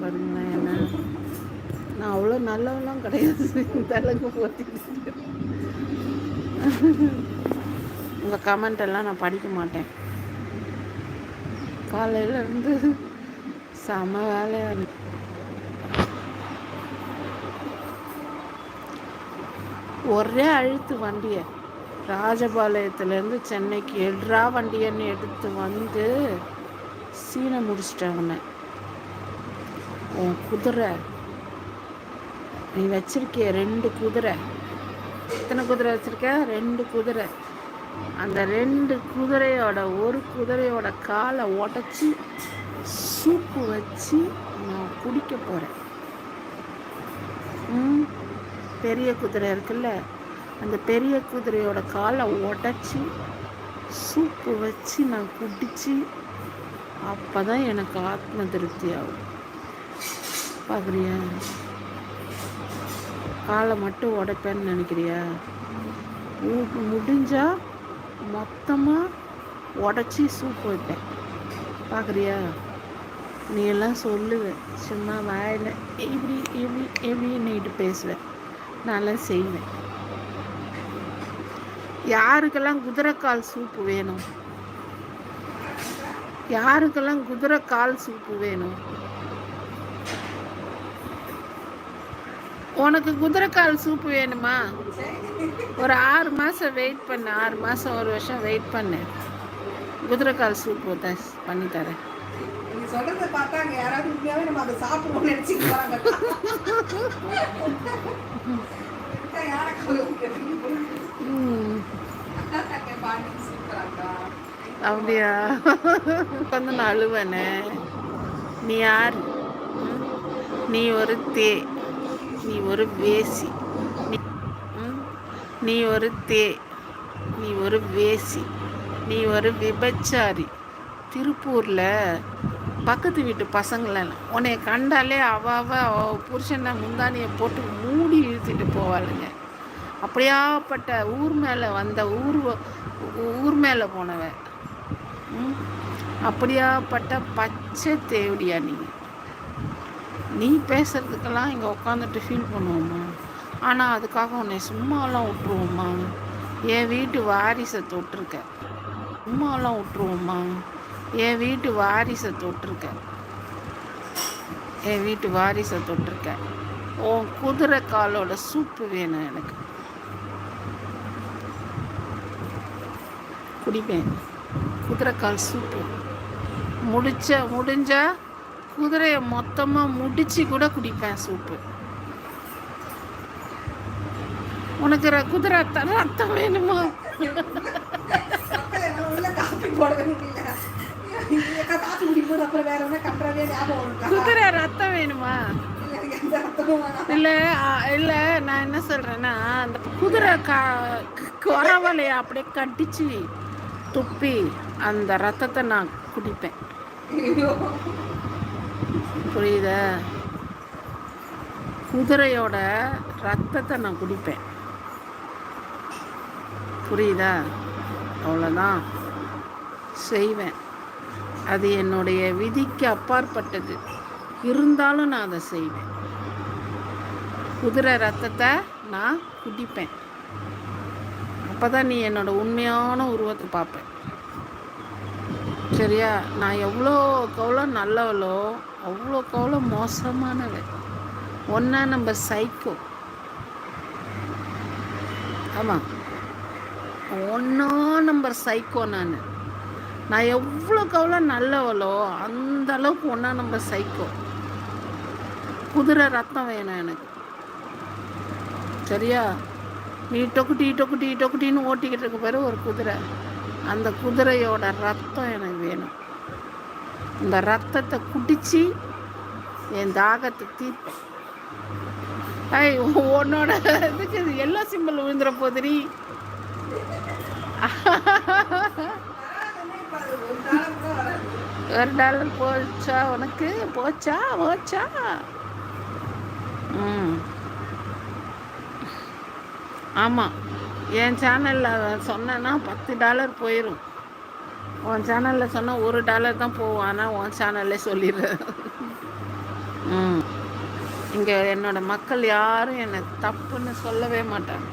பாருங்களேன் என்ன? நான் அவ்வளோ நல்லவெல்லாம் கிடையாது. இந்த அளவுக்கு போத்திட்டு உங்கள் கமெண்ட் எல்லாம் நான் படிக்க மாட்டேன். காலையிலேருந்து செம வேலையாக இருக்கு. ஒரே அழுத்து வண்டியை. ராஜபாளையத்துலேருந்து சென்னைக்கு எட்ரா வண்டியன்னு எடுத்து வந்து சீனை முடிச்சிட்டேன் உன்னை உன் குதிரை. நீ வச்சிருக்கிய ரெண்டு குதிரை. எத்தனை குதிரை வச்சுருக்க? ரெண்டு குதிரை. அந்த ரெண்டு குதிரையோட ஒரு குதிரையோட காலை உடச்சி சூப்பு வச்சு நான் குடிக்க போகிறேன் ம் பெரிய குதிரை இருக்குல்ல? அந்த பெரிய குதிரையோட காலை உடச்சி சூப்பு வச்சு நான் குடித்து அப்போ தான் எனக்கு ஆத்ம திருப்தி ஆகும். பார்க்குறியா? காலை மட்டும் உடைப்பேன்னு நினைக்கிறியா? உனக்கு முடிஞ்சால் மொத்தமாக உடச்சி சூப் வைப்பேன். பார்க்குறியா? நீ எல்லாம் சொல்லுவேன் சும்மா வாயில் இப்படி இப்படி நீட்டு பேசுவேன் நல்லா செய்வேன். யாருக்கெல்லாம் குதிரைக்கால் சூப்பு வேணும்? யாருக்கெல்லாம் குதிரைக்கால் சூப்பு வேணும்? உனக்கு குதிரைக்கால் சூப்பு வேணுமா? ஒரு ஆறு மாதம் வெயிட் பண்ணு. ஆறு மாதம் ஒரு வருஷம் வெயிட் பண்ணு. குதிரைக்கால் சூப்பு தான் பண்ணி தரேன் நீ சொல்றத பார்த்தா அங்க யாராவது உண்மையாவே நம்ம அதை சாப்பிடுவோம்னு நினைச்சுட்டு போறாங்க யாரை ம், பாண்டி சூப்பராக்கா அப்படியா? வந்து நான் அழுவனே. நீ யார்? நீ ஒரு தே நீ ஒரு வேசி. நீ ஒரு தே. நீ ஒரு வேசி. நீ ஒரு விபச்சாரி. திருப்பூரில் பக்கத்து வீட்டு பசங்களை உன்னை கண்டாலே அவாவ அவ புருஷனை முந்தானியை போட்டு மூடி இழுத்துட்டு போவாளுங்க. அப்படியாப்பட்ட ஊர் மேலே வந்த ஊர் ஊர் மேலே போனவன் அப்படியாப்பட்ட பச்சை தேவடியா நீங்கள் நீ பேசுறதுக்கெல்லாம் இங்கே உட்காந்துட்டு ஃபீல் பண்ணுவோமா ஆனால் அதுக்காக உன்னை சும்மாலாம் விட்டுருவோமா என் வீட்டு வாரிசை தொட்டிருக்க. சும்மாலாம் விட்டுருவோமா என் வீட்டு வாரிசை தொட்டிருக்க. என் வீட்டு வாரிசை தொட்டிருக்க. உன் குதிரை காலோட சூப்பு வேணும் எனக்கு. குடிப்பேன். குதிரைக்கால் சூப்பு முடிச்ச முடிஞ்சால் குதிரையை மொத்தமாக முடிச்சு கூட குடிப்பேன் சூப்பு. உனக்கு குதிரை ரத்தம் வேணுமா? குதிரை ரத்தம் வேணுமா? இல்லை இல்லை நான் என்ன சொல்கிறேன்னா அந்த குதிரை கா குறவலையை அப்படியே கட்டிச்சு துப்பி அந்த ரத்தத்தை நான் குடிப்பேன். புரியுதா? குதிரையோட ரத்தத்தை நான் குடிப்பேன். புரியுதா? அவ்வளோதான் செய்வேன். அது என்னுடைய விதிக்கு அப்பாற்பட்டது. இருந்தாலும் நான் அதை செய்வேன். குதிரை ரத்தத்தை நான் குடிப்பேன். அப்போ தான் நீ என்னோடய உண்மையான உருவத்தை பார்ப்பேன் சரியா? நான் எவ்வளோக்கு எவ்வளோ நல்லவளோ அவ்வளோக்கு அவ்வளோ மோசமானவ ஒன்றா நம்ம சைக்கோ ஆமாம் ஒன்றா நம்பர் சைக்கோ நான். நான் எவ்வளோக்கு எவ்வளோ நல்லவளோ அந்த அளவுக்கு ஒன்றா நம்பர் சைக்கோ குதிரை ரத்தம் வேணும் எனக்கு. சரியா? நீ டொக்குட்டி டொக்குட்டி டொக்குட்டின்னு ஓட்டிக்கிட்டு இருக்க பாரு ஒரு குதிரை. அந்த குதிரையோட ரத்தம் எனக்கு வேணும். இந்த ரத்தத்தை குடித்து என் தாகத்தை தீர்ப்பேன் ஐய் உன்னோட இதுக்கு இது எல்லா சிம்பிள் விழுந்துற போதுரி ஒரு ஒரு டாலர் போச்சா உனக்கு? போச்சா? போச்சா? ம். ஆமாம் என் சேனலில் சொன்னேன்னா பத்து டாலர் போயிடும் உன் சேனலில் சொன்னால் ஒரு டாலர் தான் போகும் ஆனால் உன் சேனல்லே சொல்லிடுறேன் ம். இங்கே என்னோட மக்கள் யாரும் என்னை தப்புன்னு சொல்லவே மாட்டாங்க.